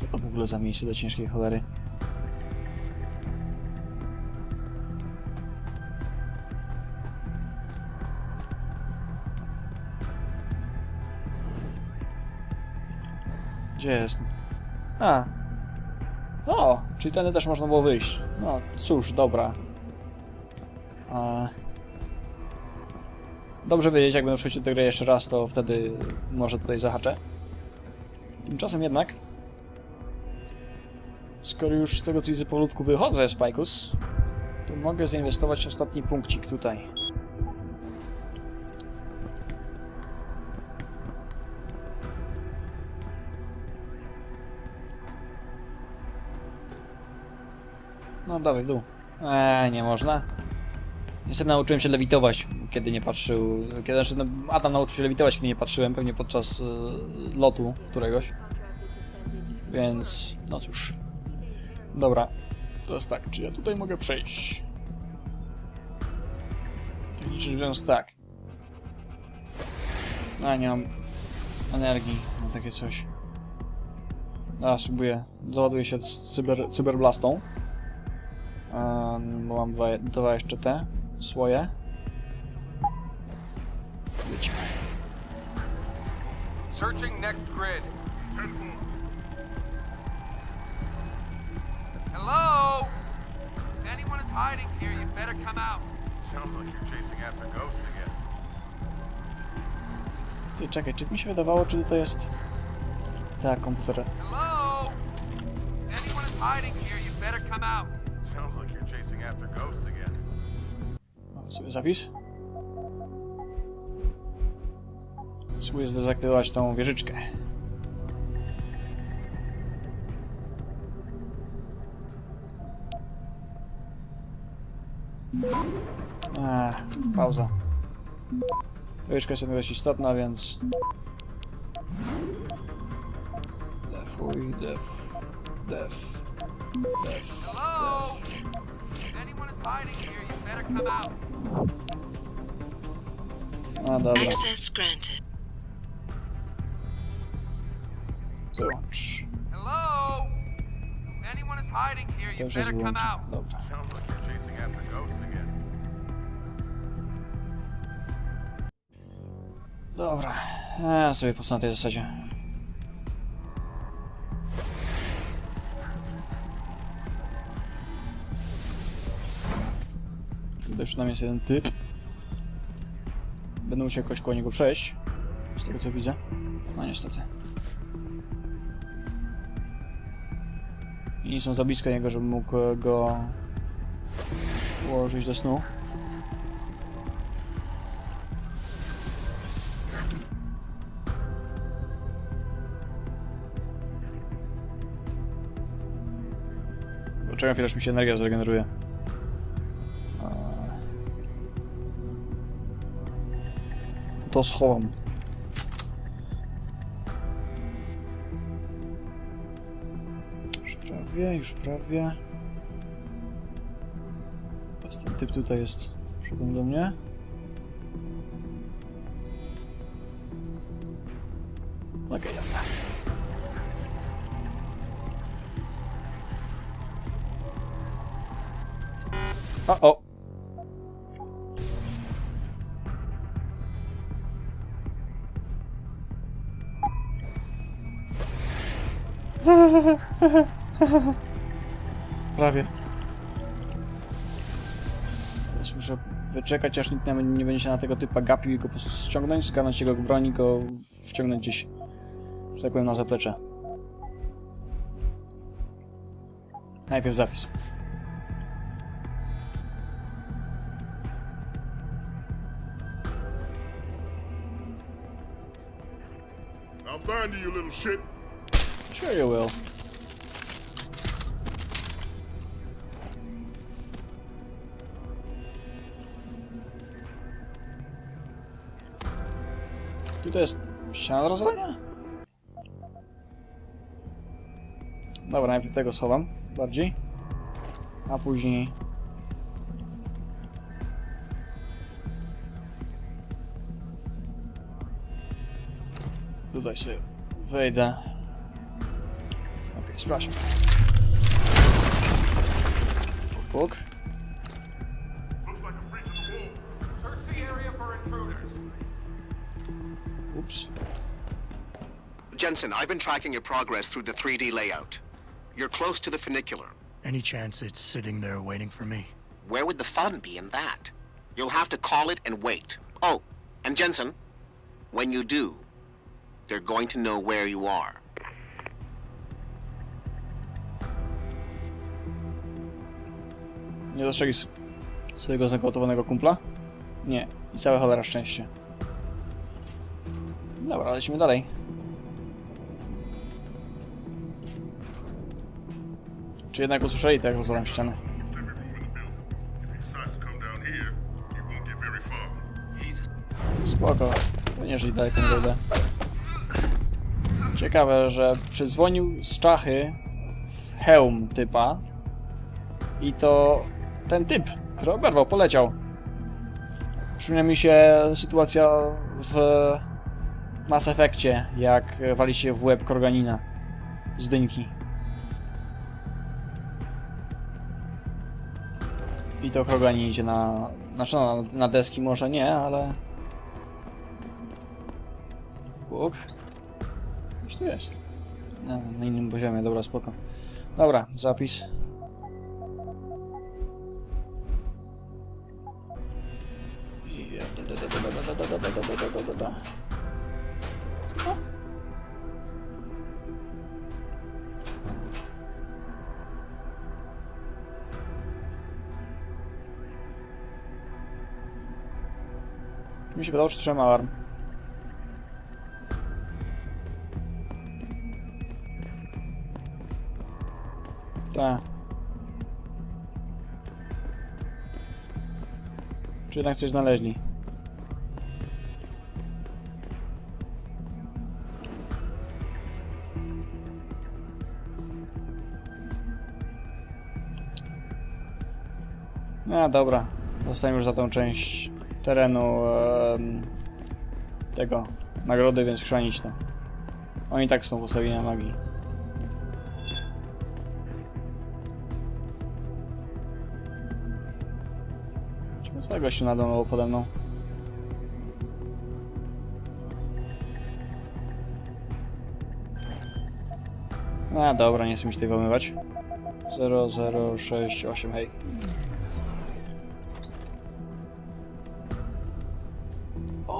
Co to w ogóle za miejsce do ciężkiej cholery? Gdzie jest? A. O, czyli tędy też można było wyjść. No, cóż, dobra. A... Dobrze wiedzieć, jak będę przechodził tę grę jeszcze raz, to wtedy może tutaj zahaczę. Tymczasem jednak, skoro już z tego co widzę powolutku wychodzę z Pajkus, to mogę zainwestować ostatni punkcik tutaj. No dawaj dół. Eee, nie można. Niestety nauczyłem się lewitować, kiedy nie patrzył. Kiedy znaczy, no, Adam nauczył się lewitować, kiedy nie patrzyłem, pewnie podczas y, lotu któregoś. Więc, no cóż. Dobra. Teraz tak, czy ja tutaj mogę przejść? Technicznie rzecz biorąc tak. A, nie mam energii na takie coś. A, spróbuję. Doładuję się z cyber, cyberblastą. Um, bo mam dwa, dwa jeszcze te słoje. Wyjdźmy. Searching next grid. Hello? If anyone is hiding here, you better come out. Sounds like you're chasing after ghosts again. Ty, czekaj, czy mi się wydawało, czy to jest... Tak, komputer. Hello? If anyone is hiding here, you better come out. Sounds like you're chasing after ghosts again. Mam sobie zapis. Spróbuję zdezaktywować tą wieżyczkę. Ech, pauza. Wieżyczka jest dość istotna, więc... Defuj, def... Def... Def... Def... A, dobra. Wyłącz. To już jest wyłączone. Dobra. Chasing after ghosts again. Dobra. Ja sobie po na tej zasadzie. Tutaj przynajmniej jest jeden typ. Będę musiał jakoś koło niego przejść. Z tego co widzę. No niestety. I nie są za blisko niego, żebym mógł go ułożyć do snu. Poczekam chwilę, aż mi się energia zregeneruje. To schowam. Już prawie, już prawie. Typ tutaj jest przodem do mnie. Okej, jasne. O, o. Prawie. Muszę wyczekać, aż nikt nie będzie się na tego typa gapił i go po prostu ściągnąć, skarnąć jego broń i go wciągnąć gdzieś, że tak powiem, na zaplecze. Najpierw zapis. I'll find you little shit. Sure you will. Tutaj jest ściana rozwalenia? Dobra, najpierw tego schowam bardziej, a później... Tutaj sobie wejdę. Okej, Sprawdźmy. Puk, Jensen, I've been tracking your progress through the 3D layout. You're close to the funicular. Any chance it's sitting there waiting for me? Where would the fun be in that? You'll have to call it and wait. Oh, and Jensen, when you do, they're going to know where you are. Nie dostrzegli s- swojego zagotowanego kumpla? Nie. I całe cholera szczęście. Dobra, lecimy dalej. Czy jednak usłyszeli to, jak rozwalam ścianę? Spoko. Nie żyli daleko nie dojdę. Ciekawe, że przydzwonił z czachy w hełm typa i to ten typ, który oberwał, poleciał. Przypomina mi się sytuacja w Mass Effectie, jak wali się w łeb Korganina z dynki. I to Kroganin idzie na... Znaczy no, na deski może nie, ale... Bóg. Gdzieś tu jest. No, na innym poziomie, dobra, spoko. Dobra, zapis. I- da, da, da, da, da, da, da, da, da, da, da, Mi się wydało, trzeba alarm. Tak. Czy jednak coś znaleźli? No dobra, zostałem już za tą część terenu tego nagrody, więc chrzanić to. Oni tak są postawieni na nogi. Czemu cały gościu nadążał pode mną? A dobra, nie chcę mi się tutaj pomywać. 0068, hej.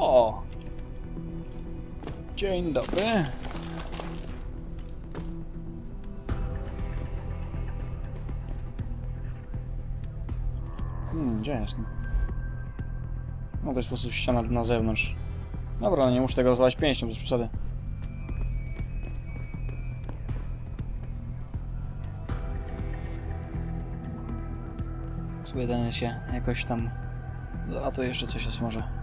O! Dzień dobry. Hmm, gdzie jestem? No to jest po prostu ściana na zewnątrz. Dobra, no nie muszę tego rozwalać pięścią, bez przesady. Sobie się jakoś tam... A to jeszcze coś jest może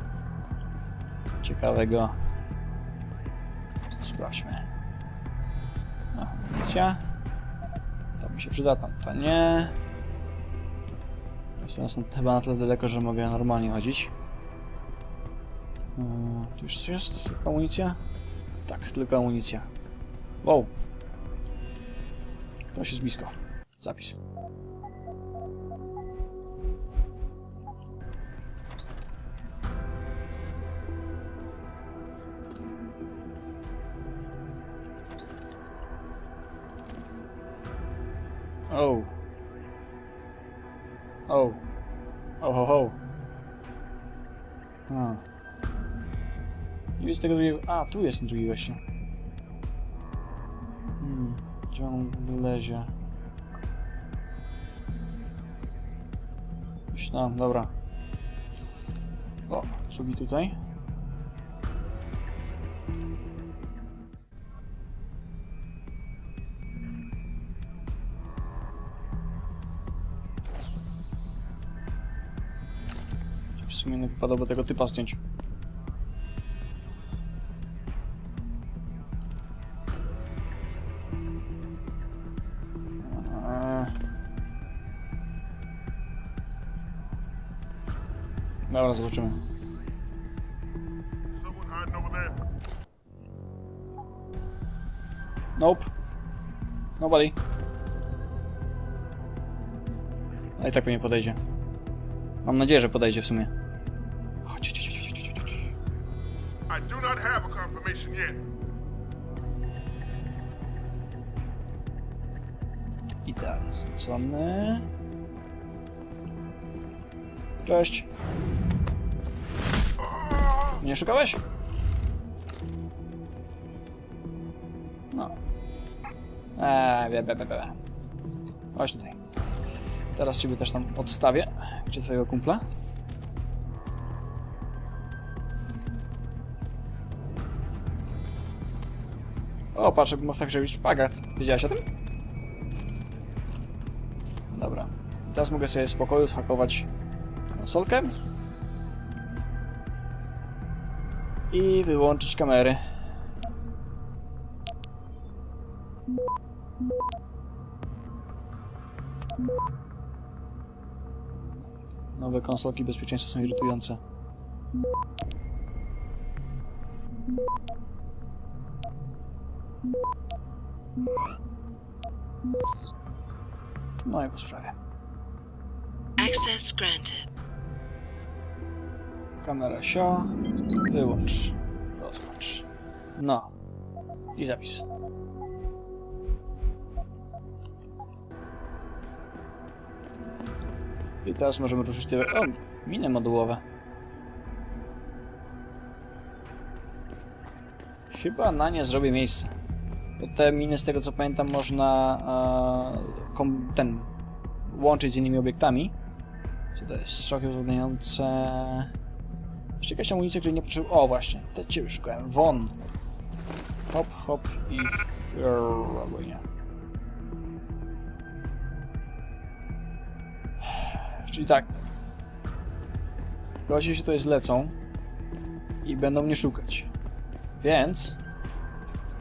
ciekawego. Sprawdźmy. Amunicja. To mi się przyda, tam to nie. Jest teraz chyba na tyle daleko, że mogę normalnie chodzić. Yy, tu już coś jest? Tylko amunicja? Tak, tylko amunicja. Wow. Ktoś jest blisko. Zapis. Oh. Oh, ho, ho. A. Nie tego drugiego... A, tu jest drugi gościu. Hmm. Gdzie on lezie? Gdzieś tam, dobra. O, drugi tutaj. Sumie nie wypadałoby tego typa zdjąć. Eee. Dobra, zobaczymy. Nope. Nobody. A i tak pewnie podejdzie. Mam nadzieję, że podejdzie w sumie. Confirmation yet. Idealnie zrzucony. Cześć. Nie szukałeś? No. Eee, be, be, be. Chodź tutaj. Teraz ciebie też tam odstawię. Gdzie twojego kumpla? O, patrz, można tak zrobić szpagat. Wiedziałeś o tym? Dobra. Teraz mogę sobie w spokoju zhakować konsolkę. I wyłączyć kamery. Nowe konsolki bezpieczeństwa są irytujące. No i po sprawie. Access granted. Kamera sio. Wyłącz. Rozłącz. No. I zapis. I teraz możemy ruszyć te... O, miny modułowe. Chyba na nie zrobię miejsce. Te miny, z tego co pamiętam, można e, ten łączyć z innymi obiektami. Co to jest? Strzałki uwzględniające... Jeszcze jakaś amunicja, której nie potrzebuję... O, właśnie, te ciebie szukałem. Won. Hop, hop i... Albo nie. Czyli tak. Goście się tutaj zlecą i będą mnie szukać. Więc...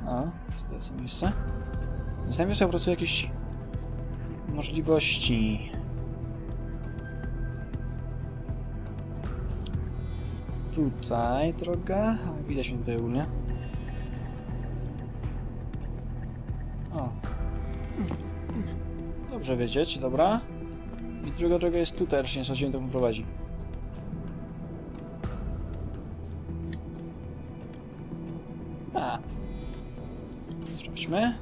A, co to jest za miejsce? Zastanawiam się po jakieś możliwości. Tutaj droga. Widać mnie tutaj ogólnie. O. Dobrze wiedzieć, dobra. I druga droga jest tutaj, też nie sądziłem, to prowadzi. A. Sprawdźmy.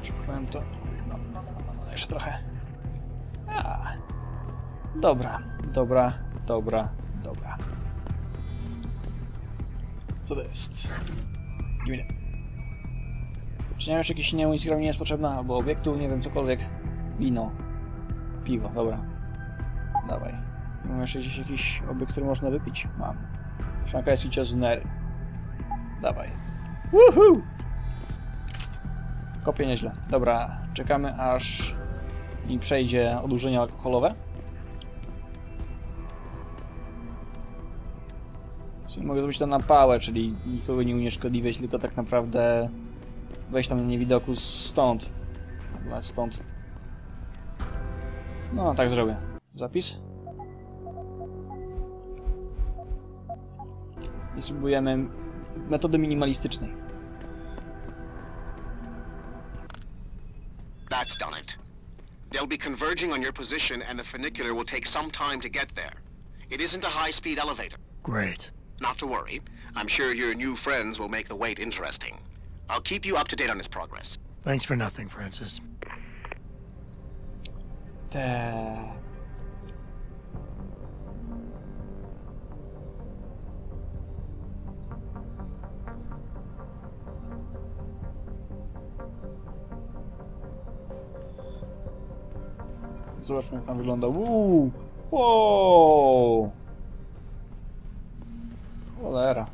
Przekupałem to. No, no, no, no, no, jeszcze trochę. A. Dobra, dobra, dobra, dobra. Co to jest? Nie wiem. Czy nie wiem, jakiś mi nie jest potrzebna, albo obiektu, nie wiem, cokolwiek. Wino. Piwo, dobra. Dawaj. Mam jeszcze gdzieś jakiś obiekt, który można wypić? Mam. Szanka jest i zunery. Dawaj. Woohoo! Kopię nieźle. Dobra, czekamy aż mi przejdzie odurzenie alkoholowe. Mogę zrobić to na pałę, czyli nikogo nie unieszkodliwiać, tylko tak naprawdę wejść tam na niewidoku stąd. Nawet stąd. No, tak zrobię. Zapis. I spróbujemy metody minimalistycznej. Be converging on your position, and the funicular will take some time to get there. It isn't a high speed elevator. Great. Not to worry. I'm sure your new friends will make the wait interesting. I'll keep you up to date on its progress. Thanks for nothing, Francis. Te... Zobaczmy jak tam wygląda. Uuu! Wow! Cholera.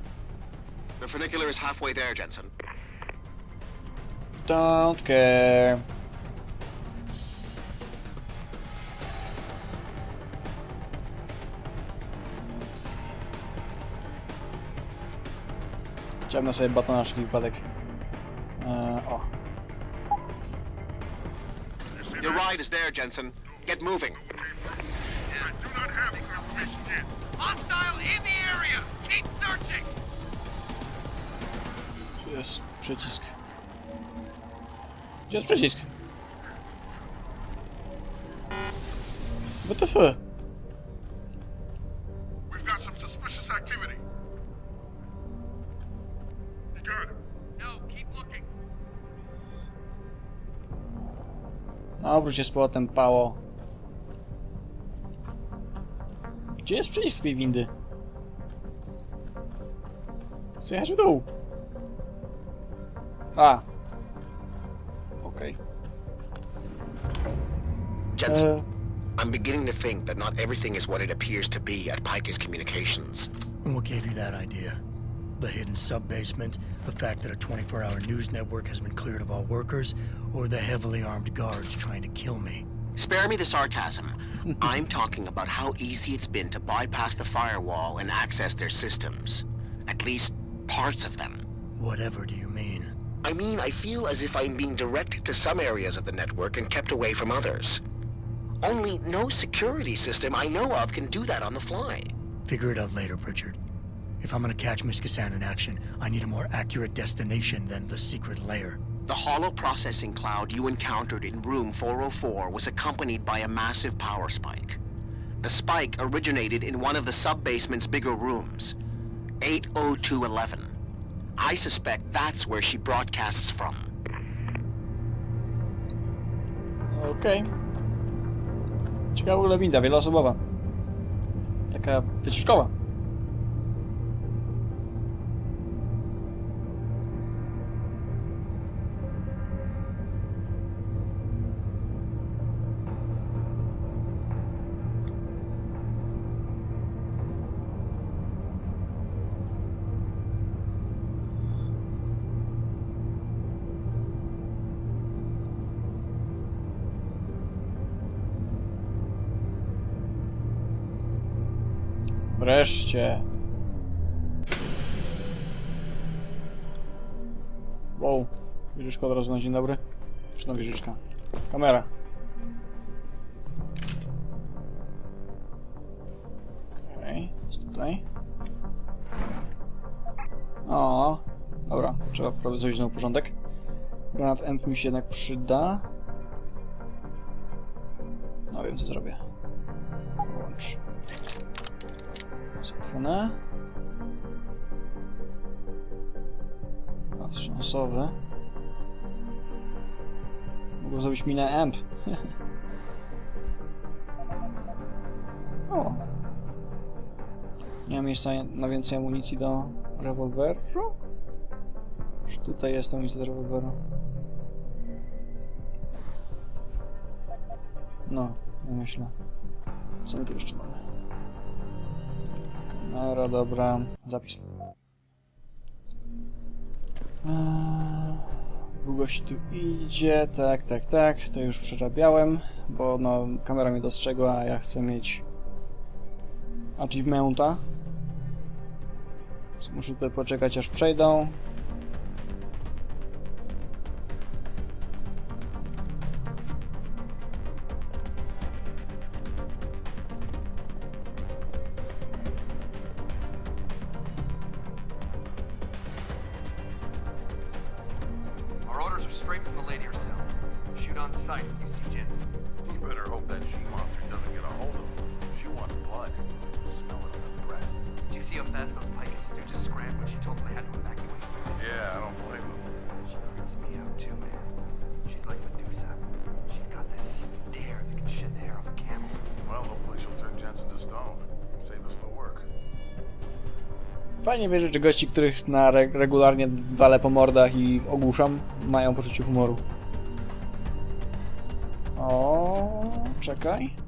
The funicular is halfway there, Jensen. Don't care. Chciałem sobie baton na wszelki wypadek. Eee, o. Your ride is there, Jensen. Get moving. I do not have a confirmation yet. Hostile in the area! Keep searching! Tu jest przycisk. Gdzie jest przycisk? WTF? We've got some suspicious activity. You got it. No, keep looking. Obróć się z powrotem, pało. Gdzie jest przycisk tej windy? Chcę jechać w dół. A. Okej. Jensen, E, I'm beginning to think that not everything is what it appears to be at Picus Communications. And what gave you that idea? The hidden sub-basement, the fact that a 24-hour news network has been cleared of all workers, or the heavily armed guards trying to kill me? Spare me the sarcasm. I'm talking about how easy it's been to bypass the firewall and access their systems. At least, parts of them. Whatever do you mean? I mean, I feel as if I'm being directed to some areas of the network and kept away from others. Only no security system I know of can do that on the fly. Figure it out later, Pritchard. If I'm gonna catch Miss Kassan in action, I need a more accurate destination than the secret lair. The hollow processing cloud you encountered in room 404 was accompanied by a massive power spike. The spike originated in one of the sub-basement's bigger rooms, 80211. I suspect that's where she broadcasts from. Okej. Ciekawa w ogóle winda. Taka wycieczkowa. Wreszcie. Wow. Wieżyczka od razu na dzień dobry. Czy na wieżyczka? Kamera. Okej, jest tutaj. O, dobra, trzeba prawie zrobić znowu porządek. Granat MP mi się jednak przyda. No wiem co zrobię. Połącz. Raz szansowy. Mogę zrobić minę amp. o. Nie mam miejsca na więcej amunicji do rewolweru? Już tutaj jest amunicja do rewolweru. No, ja myślę. Co my tu jeszcze mamy? Kamera, dobra. Zapis. Eee, Długość tu idzie, tak, tak, tak. To już przerabiałem, bo no, kamera mnie dostrzegła, a ja chcę mieć achievementa. Muszę tutaj poczekać aż przejdą. Straight from the lady herself. Shoot on sight if you see Jensen. You better hope that she-monster doesn't get a hold of him. She wants blood. Smell it on the breath. Did you see how fast those Picus stooges scrambled when she told them they had to evacuate? Yeah, I don't blame him. She creeps me out too, man. She's like Medusa. She's got this stare that can shed the hair off a camel. Well, hopefully she'll turn Jensen to stone. Save us the work. Fajnie wierzyć, że gości, których na re regularnie walę po mordach i ogłuszam, mają poczucie humoru. O, czekaj.